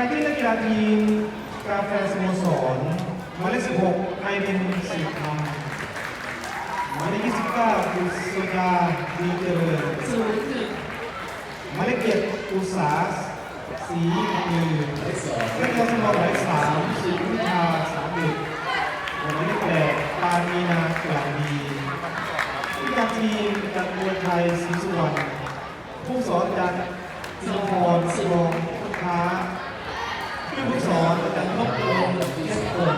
ายที่นักกีฬาทีมกาแฟสโมสรหมายเลข16ไอรินสีคำหมายเลข29กุศดาดีเจริญศูนย์หนึ่งหมายเลข7อุษาสีมือนักกีฬาสโมสรหมายเลข3สิวิชาสามดึกหมายเลข8ปามีนากลางดีผู้จัดทีมจัดมวยไทยศรีสุวรรณผู้สอนจัดสิงห์พรสรองพุทธา ผู้ฝึกสอนอาจารย์นพดลเทพกล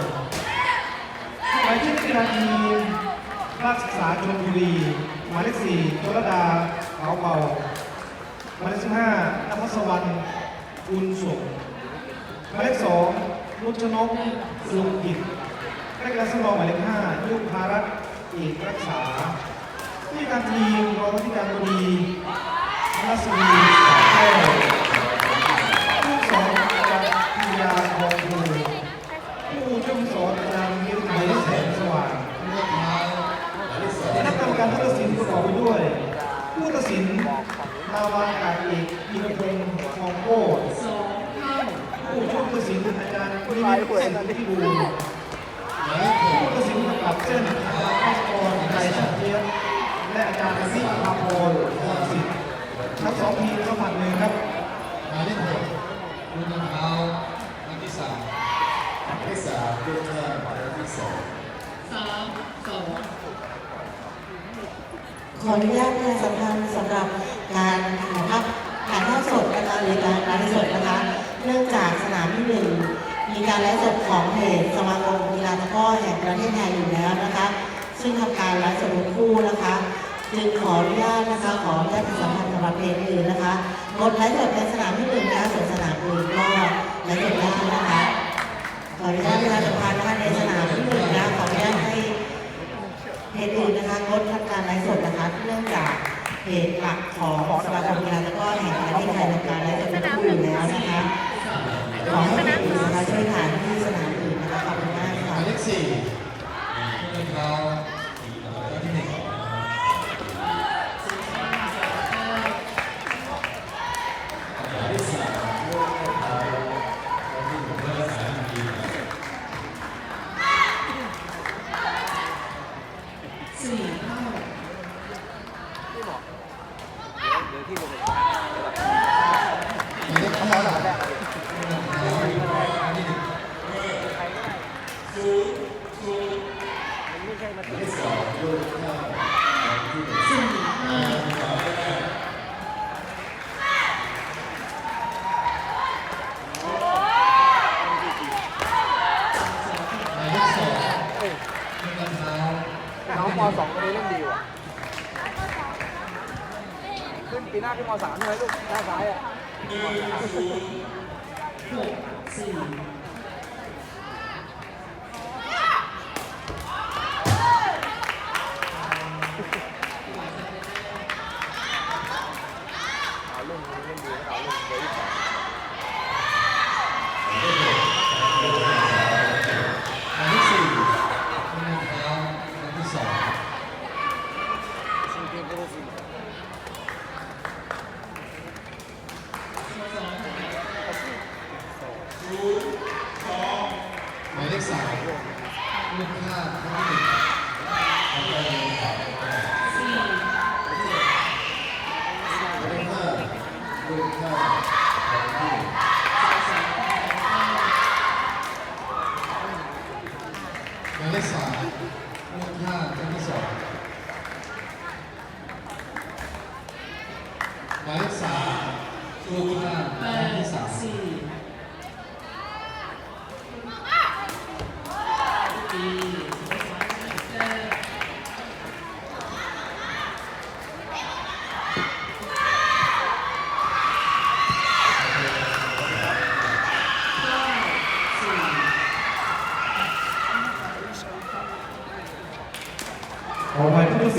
หมายเลขกีฬาทีมนักศึกษาชลบุรีหมายเลขสี่จรดาเขาเบาหมายเลขสิบห้ รรณอุนสุขหมายเลขสองนุชนกลุงกิจนักกีฬาสำรองหมายเลขห้ายุพารัตเอกรักษาที่การทีมรองผู้การบดีนัสวีสาแก้ว ผู้สอนอาจารย์พิยาทองภูผู้ช่วยสอนอาจารย์มิตรไทยแสงสว่างคณะกรรมการผู้ตัดสินประกอบไปด้วย ผู้ตัดสินนาวาอากาศเอกอินพงศ์ทองโก้ สองเท่า ผู้ช่วยผู้ตัดสินอาจารย์นิมิตเส้นพิบูลผู้ตัดสินกำกับเส้นอาจารย์พัชกรไทยสัตย์เทียมและอาจารย์อภิภาพรพรสิทธิ์ทั้งสองทีมสัมผัสหนึ่งครับ หมายเลขหกลูกมะพร้าวนัดที่สาม ที่สามลูกแก้วหมายเลขที่สอง สามสอง ขออนุญาตประชาสัมพันธ์สำหรับการถ่ายภาพถ่ายทอดสดนะคะหรือการไลฟ์สดนะคะ เนื่องจากสนามที่หนึ่งมีการไลฟ์สดของเพจสมาคมกีฬาตะกร้อแห่งประเทศไทยอยู่แล้วนะคะ ซึ่งทำการไลฟ์สดคู่นะคะจึงขออนุญาตนะคะ ขออนุญาตประชาสัมพันธ์สำหรับเพจอื่นนะคะงดไลฟ์สดในสนามที่หนึ่งนะคะส่วนสนามอื่นก็ไลฟ์สดได้นะคะขออนุญาตประชาสัมพันธ์นะคะในสนามที่หนึ่งนะขออนุญาตให้ เพจอื่นนะคะงดทำการไลฟ์สดนะคะเนื่องจากเหตุหลักของสมาคมกีฬาตะกร้อแห่งประเทศไทยทำการไลฟ์สดทุกคู่อยู่แล้วนะคะขอให้เพจอื่นะคะช่วยถ่ายที่สนามอื่นนะคะขอบคุณมากค่ะมายเลขสี่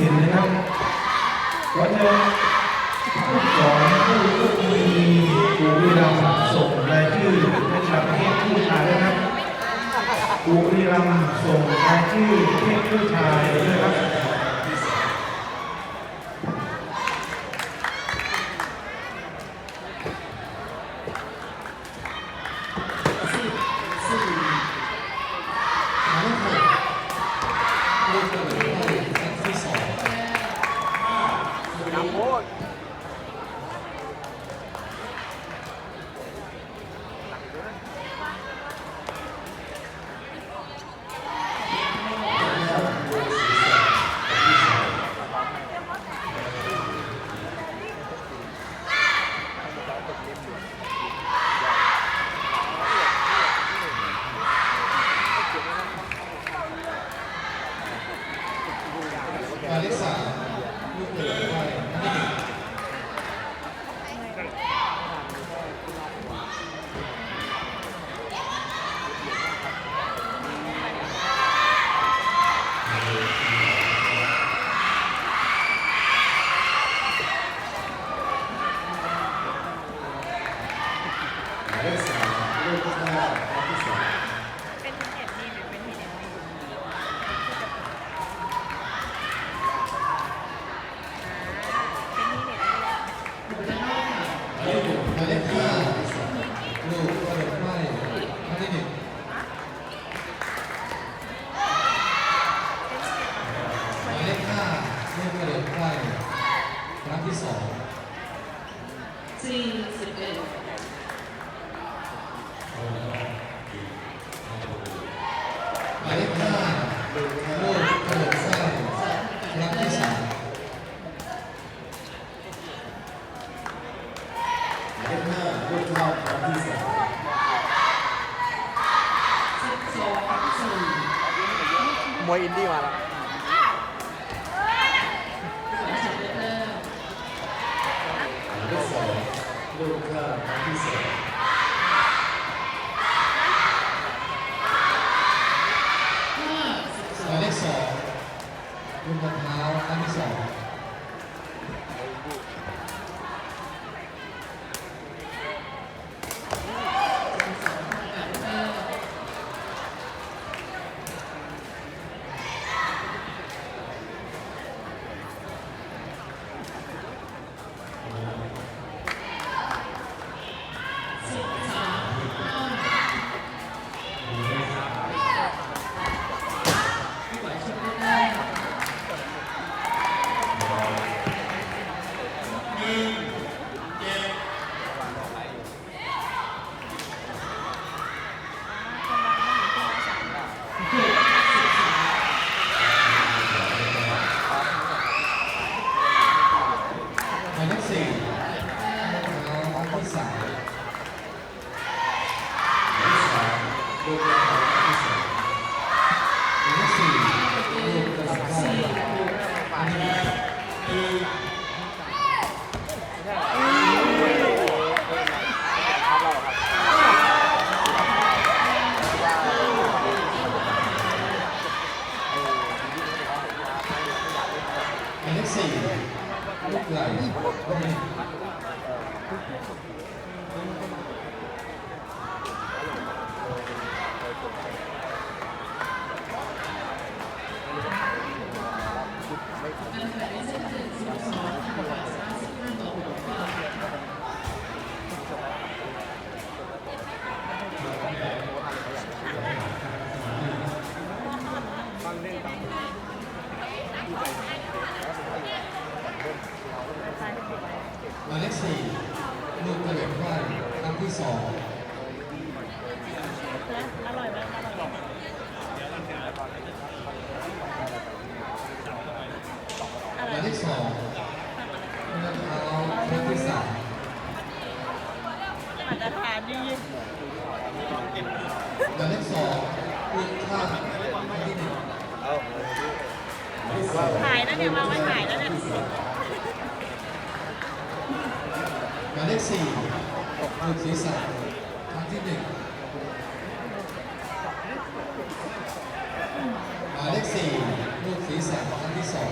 สินนะครับขอเชิญผู้สอนผู้ผู้มีผู้วิรัมย์ส่งรายชื่อในฉากประเทศผู้ชายนะครับผู้วิรัมส่งรายชื่อประเทศผู้ชาย Amen. มวยอินดี้มาแล้วหมายเลขสองลูกมะพร้าวครั้ที่สอง องเท้าเท้ที่สามหมายเลขสองคือข้าที่หนึ่งเอาถ่ายแล้วเนี่ยมาไม่ถ่ายแล้วเนี่ยหมายเลขสี่คือศีรษะครั้งที่หนึ่งหมายเลขสี่ลูกศีรษะครั้งที่สอง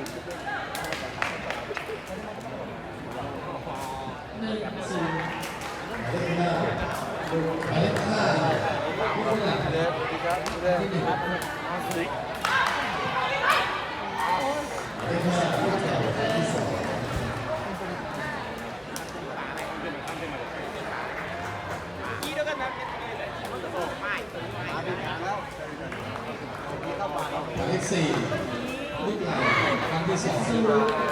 หมายเลขสี่ลูกลานครั้งที่สอง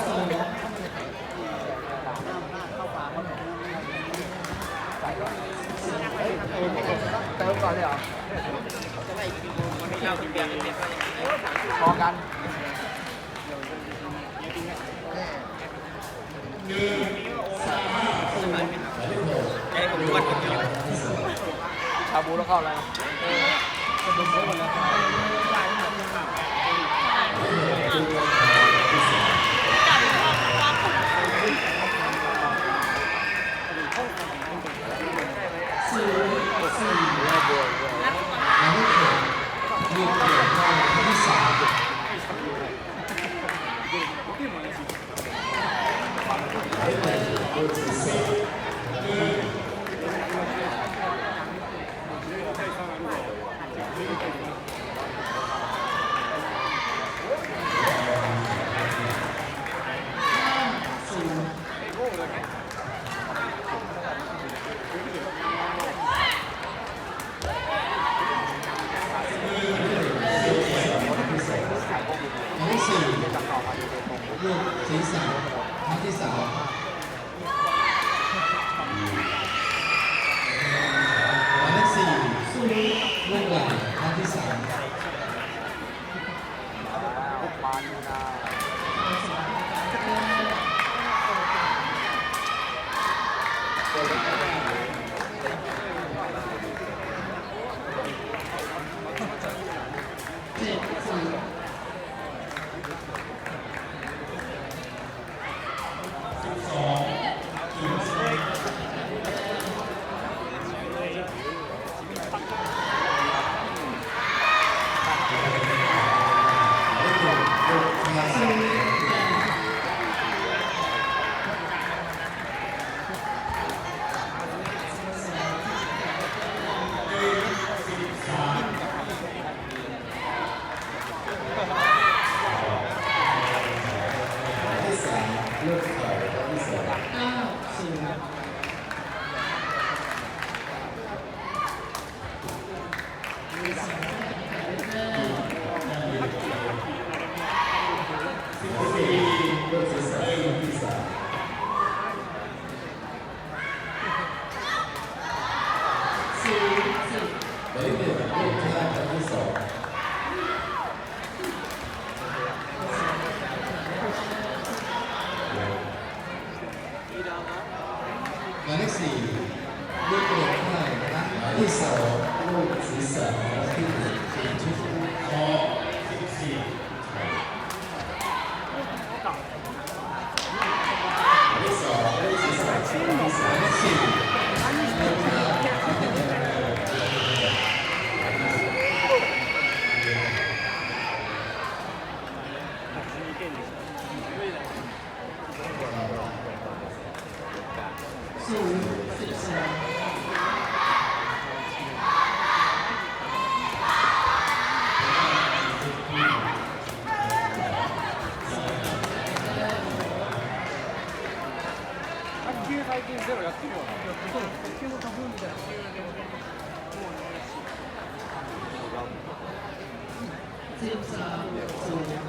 พอกันหนึ่งสามสี่ใจผมวัดผมอยู่ชาบูแล้วเข้าแล้วสี่สี่ Thank you. 就是。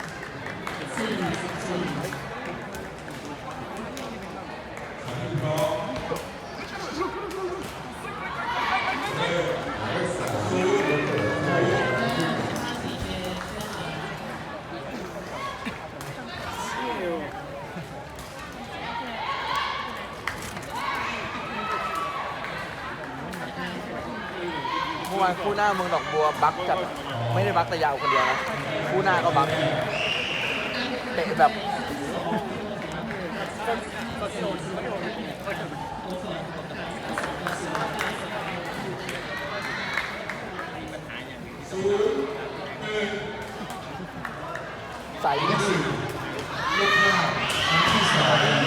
เมื่อวานคู่หน้าเมืองดอกบัวบักจัดไม่ได้บักแต่ยาวคนเดียวนะคู่หน้าก็บัก แบบใส่ยี่สิบลูกหน้าที่สอง